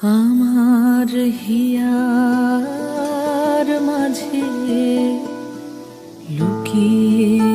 আমার হিয়ার মাঝে লুকিয়েছিলে।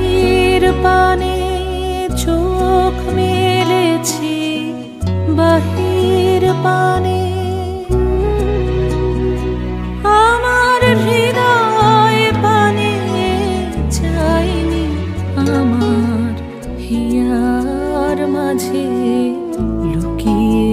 পানে। আমার আমার হিয়ার মাঝে লুকিয়েছিলে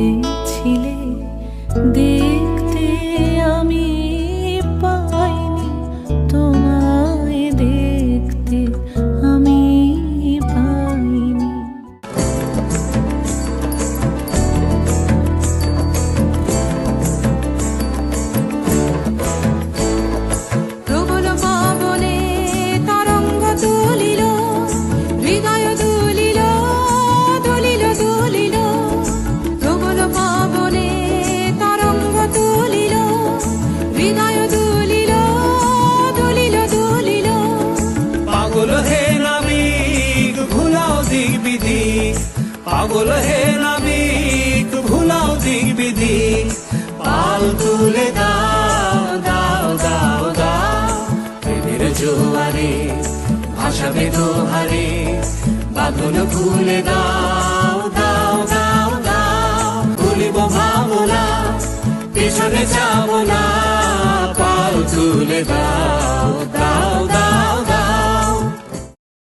পাগল হে নাবিক, ভুলাও দিক পাল তুলে দাও দাও দাও দাও। প্রেমের জোয়ারে, ভাসাবে দোহারে, বাঁধন দাও দাও দাও দাও। খুলিব ভাবনা, পেছনে যাব না, পাল তুলে দাও।